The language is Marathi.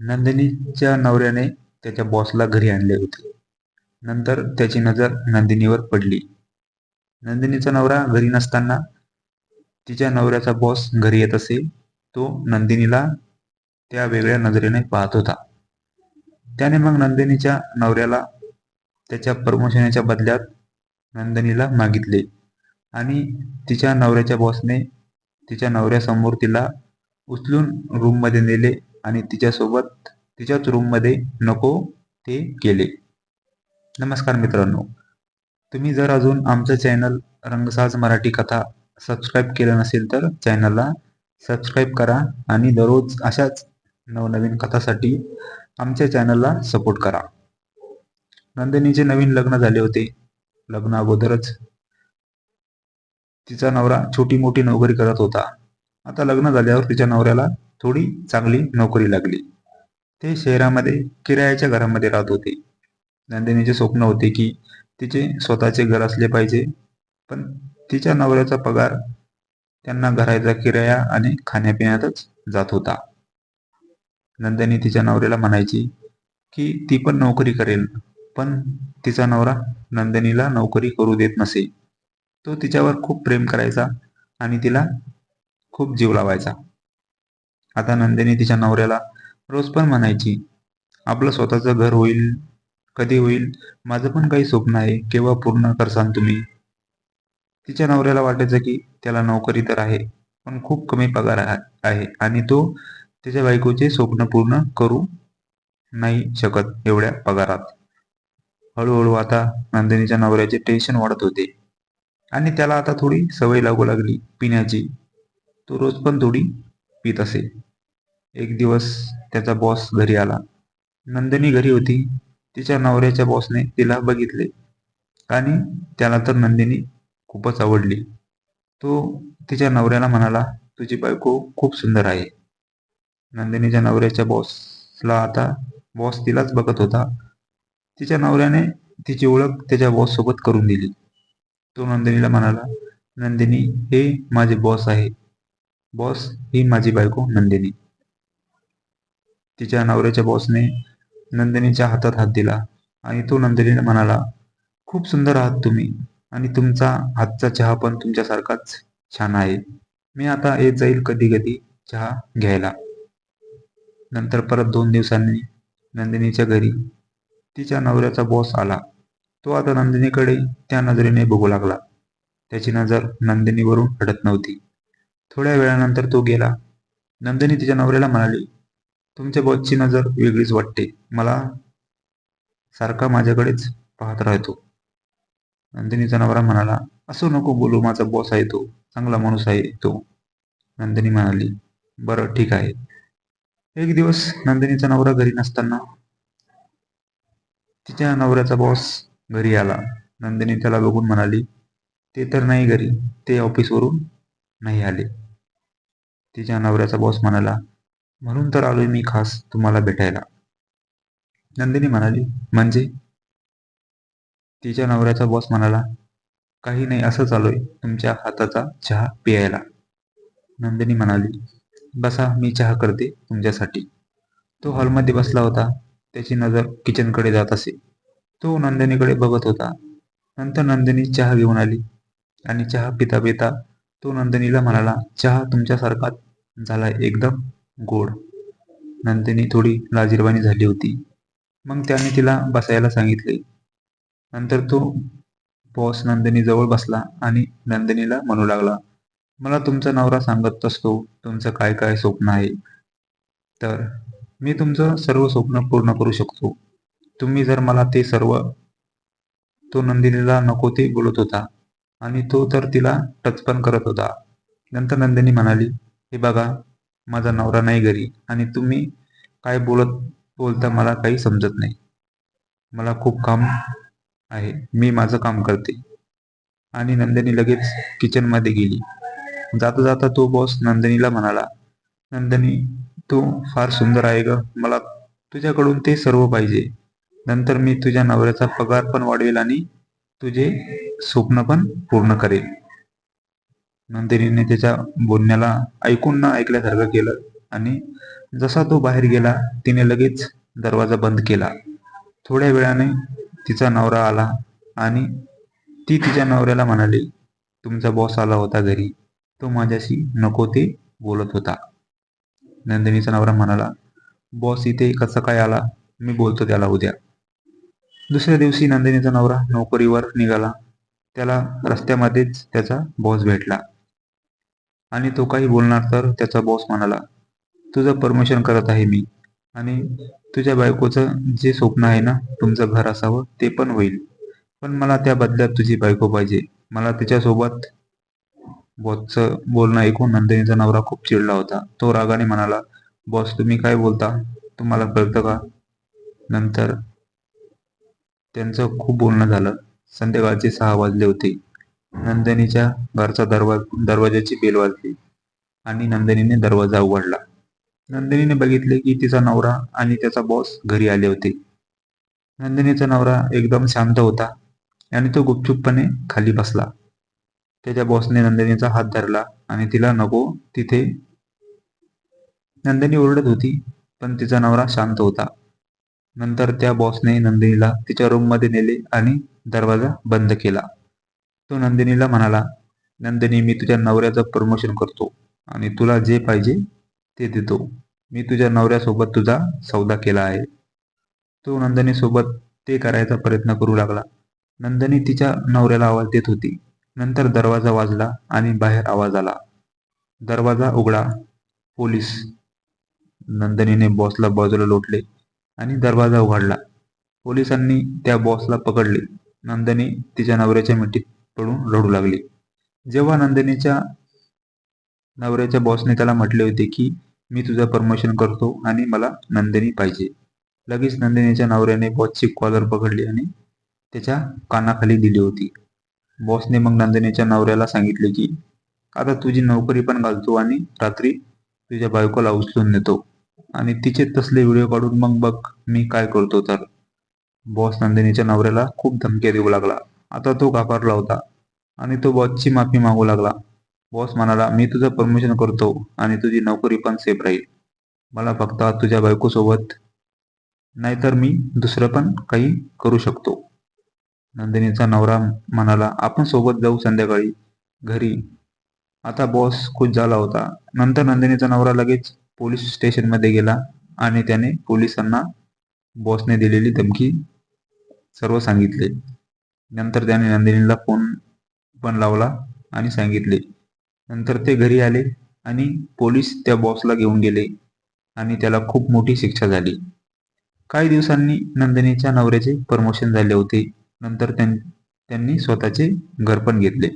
नंदिनीच्या नवऱ्याने त्याच्या बॉसला घरी आणले होते. नंतर त्याची नजर नंदिनीवर पडली. नंदिनीचा नवरा घरी नसताना तिच्या नवऱ्याचा बॉस घरी येत असे तो नंदिनीला त्या वेगळ्या नजरेने पाहत होता. त्याने मग नंदिनीच्या नवऱ्याला त्याच्या प्रमोशनाच्या बदल्यात नंदिनीला मागितले आणि तिच्या नवऱ्याच्या बॉसने तिच्या नवऱ्यासमोर तिला उचलून रूममध्ये नेले आणि तिच्यासोबत तिच्याच रूममध्ये नको ते केले. नमस्कार मित्रांनो. तुम्ही जर अजून आमचं चॅनल रंगसाज मराठी कथा सबस्क्राईब केलं नसेल तर चॅनलला सबस्क्राईब करा आणि दररोज अशाच नवनवीन कथासाठी आमच्या चॅनलला सपोर्ट करा. नंदिनीचे नवीन लग्न झाले होते. लग्न अगोदरच तिचा नवरा छोटी मोठी नोकरी करत होता. आता लग्न झाल्यावर तिच्या नवऱ्याला थोडी चांगली नोकरी लागली. ते शहरामध्ये किरायाच्या घरामध्ये राहत होते. नंदिनीचे स्वप्न होते की तिचे स्वतःचे घर असले पाहिजे पण तिच्या नवऱ्याचा पगार त्यांना घराचा किराया आणि खाण्यापिण्यातच जात होता. नंदिनी तिच्या नवऱ्याला म्हणायची की ती पण नोकरी करेल पण तिचा नवरा नंदिनीला नोकरी करू देत नसे. तो तिच्यावर खूप प्रेम करायचा आणि तिला खूप जीव लावायचा. आता नंदिनी तिच्या नवऱ्याला रोज पण म्हणायची आपलं स्वतःचं घर होईल कधी होईल माझं पण काही स्वप्न आहे केव्हा पूर्ण करसान तुम्ही? तिच्या नवऱ्याला वाटायचं की त्याला नोकरी तर आहे पण खूप कमी पगार आहे आणि तो त्याच्या बायकोचे स्वप्न पूर्ण करू नाही शकत एवढ्या पगारात. हळूहळू आता नंदिनीच्या नवऱ्याचे टेन्शन वाढत होते आणि त्याला आता थोडी सवय लागू लागली पिण्याची. तो रोज पण थोडी पित असे. एक दिवस त्याचा बॉस घरी आला. नंदिनी घरी होती. तिच्या नवऱ्याच्या बॉसने तिला बघितले. आणि त्याला तर नंदिनी खूपच आवडली. तो तिच्या नवऱ्याला म्हणाला तुझी बायको खूप सुंदर आहे. नंदिनीच्या नवऱ्याच्या बॉसला आता बॉस तिलाच बघत होता. तिच्या नवऱ्याने तिची ओळख त्याच्या बॉस सोबत करून दिली. तो नंदिनीला म्हणाला नंदिनी हे माझे बॉस आहे. बॉस ही माझी बायको नंदिनी. तिच्या नवऱ्याच्या बॉसने नंदिनीच्या हातात हात दिला आणि तो नंदिनीला म्हणाला खूप सुंदर आहात तुम्ही आणि तुमचा हातचा चहा पण तुमच्यासारखाच छान आहे. मी आता येत जाईल कधी कधी चहा घ्यायला. नंतर परत दोन दिवसांनी नंदिनीच्या घरी तिच्या नवऱ्याचा बॉस आला. तो आता नंदिनीकडे त्या नजरेने बघू लागला. त्याची नजर नंदिनीवरून हटत नव्हती. थोड्या वेळानंतर तो गेला. नंदिनी तिच्या नवऱ्याला म्हणाली तुमच्या बॉसची नजर वेगळीच वाटते. मला सारखा माझ्याकडेच पाहत राहतो. नंदिनीचा नवरा म्हणाला असो नको बोलू. माझा बॉस आहे तो. चांगला माणूस आहे तो. नंदिनी म्हणाली बरं ठीक आहे. एक दिवस नंदिनीचा नवरा घरी नसताना तिच्या नवऱ्याचा बॉस घरी आला. नंदिनी त्याला बघून म्हणाली ते तर नाही घरी. ते ऑफिसवरून नाही आले. तिच्या नवऱ्याचा बॉस म्हणाला म्हणून तर आलोय मी खास तुम्हाला भेटायला. नंदिनी म्हणाली म्हणजे? तिच्या नवऱ्याचा बॉस म्हणाला काही नाही असंच आलोय तुमच्या हाताचा चहा पियायला. नंदिनी म्हणाली बसा मी चहा करते तुमच्यासाठी. तो हॉलमध्ये बसला होता त्याची नजर किचनकडे जात असे. तो नंदिनीकडे बघत होता. नंतर नंदिनी चहा घेऊन आली आणि चहा पिता पिता तो नंदिनीला म्हणाला चहा तुमच्यासारखा झाला एकदम गोड. नंदिनी थोडी लाजीरवाणी झाली होती. मग त्याने तिला बसायला सांगितले. नंतर तो बॉस नंदिनी जवळ बसला आणि नंदिनीला म्हणू लागला मला तुमचा नवरा सांगत असतो तुमचं काय काय स्वप्न आहे. तर मी तुमचं सर्व स्वप्न पूर्ण करू शकतो. तुम्ही जर मला ते सर्व तो नंदिनीला नको ते बोलत होता. आणि तो तर तिला टच पण करत होता. नंतर नंदिनी म्हणाली हे बघा माझा नवरा नाही घरी आणि तुम्ही काय बोलत बोलता मला काही समजत नाही. मला खूप काम आहे मी माझं काम करते. आणि नंदिनी लगेच किचनमध्ये गेली. जाता जाता तो बॉस नंदिनीला म्हणाला नंदिनी तू फार सुंदर आहे ग. मला तुझ्याकडून ते सर्व पाहिजे. नंतर मी तुझ्या नवऱ्याचा पगार पण वाढवेल आणि तुझे स्वप्न पण पूर्ण करेल. नंदिनीने त्याच्या बोलण्याला ऐकून न ऐकल्यासारखं केलं आणि जसा तो बाहेर गेला तिने लगेच दरवाजा बंद केला. थोड्या वेळाने तिचा नवरा आला आणि ती तिच्या नवऱ्याला म्हणाली तुमचा बॉस आला होता घरी. तो माझ्याशी नको ते बोलत होता. नंदिनीचा नवरा म्हणाला बॉस इथे कसं काय आला? मी बोलतो त्याला उद्या. दुसऱ्या दिवशी नंदिनीचा नवरा नोकरीवर निघाला. त्याला रस्त्यामध्येच त्याचा बॉस भेटला. आणि तो काही बोलणार तर त्याचा बॉस म्हणाला तुझं परमिशन करत आहे मी. आणि तुझ्या बायकोचं जे स्वप्न आहे ना तुमचं घर असावं ते पण होईल. पण मला त्या बदल्यात तुझी बायको पाहिजे. मला तिच्यासोबत बॉसचं बोलणं ऐकून नंदिनीचा नवरा खूप चिडला होता. तो रागाने म्हणाला बॉस तुम्ही काय बोलता? तुम्हाला कळतं का? नंतर त्यांचं खूप बोलणं झालं. संध्याकाळचे सहा वाजले होते. नंदिनीच्या घरचा दरवाजा दरवाजाची बेल वाजली आणि नंदिनीने दरवाजा उघडला. नंदिनीने बघितले की तिचा नवरा आणि त्याचा बॉस घरी आले होते. नंदिनीचा नवरा एकदम शांत होता आणि तो गुपचूपपणे खाली बसला. त्याच्या बॉसने नंदिनीचा हात धरला आणि तिला नको तिथे. नंदिनी ओरडत होती पण तिचा नवरा शांत होता. नंतर त्या बॉसने नंदिनीला तिच्या रूममध्ये नेले आणि दरवाजा बंद केला. तो नंदिनीला म्हणाला नंदिनी मी तुझ्या नवऱ्याचं प्रमोशन करतो आणि तुला जे पाहिजे ते देतो. मी तुझ्या नवऱ्यासोबत तुझा सौदा केला आहे. तो नंदिनी सोबत ते करायचा प्रयत्न करू लागला. नंदिनी तिच्या नवऱ्याला आवाज देत होती. नंतर दरवाजा वाजला आणि बाहेर आवाज आला. दरवाजा उघडा. पोलीस. नंदिनीने बॉसला बाजूला लोटले. आणि दरवाजा उघडला. पोलिसांनी त्या बॉसला पकडले. नंदिनी तिच्या नवऱ्याच्या मिठीत पडून रडू लागली. जेव्हा नंदिनीच्या नवऱ्याच्या बॉसने त्याला म्हटले होते की मी तुझं प्रमोशन करतो आणि मला नंदिनी पाहिजे. लगेच नंदिनीच्या नवऱ्याने बॉसची कॉलर पकडली आणि त्याच्या कानाखाली दिली होती. बॉसने मग नंदिनीच्या नवऱ्याला सांगितले की आता तुझी नोकरी पण घालतो आणि रात्री तुझ्या बायकोला उचलून नेतो. आणि तिचे तसले व्हिडिओ काढून मग बघ मी काय करतो तर. बॉस नंदिनीच्या नवऱ्याला खूप धमक्या देऊ लागला. आता तो घाबरला होता. आणि तो बॉसची माफी मागू लागला. बॉस म्हणाला मी तुझं परमिशन करतो आणि तुझी नोकरी पण सेफ राहील. मला फक्त तुझ्या बायकोसोबत नाहीतर मी दुसरं पण काही करू शकतो. नंदिनीचा नवरा म्हणाला आपण सोबत जाऊ संध्याकाळी घरी. आता बॉस खुश झाला होता. नंतर नंदिनीचा नवरा लगेच पोलीस स्टेशनमध्ये गेला आणि त्याने पोलिसांना बॉसने दिलेली धमकी सर्व सांगितले. नंतर त्याने नंदिनीला फोन पण लावला आणि सांगितले. नंतर ते घरी आले आणि पोलीस त्या बॉसला घेऊन गेले आणि त्याला खूप मोठी शिक्षा झाली. काही दिवसांनी नंदिनीच्या नवऱ्याचे प्रमोशन झाले होते. नंतर त्यांनी स्वतःचे घर पण घेतले.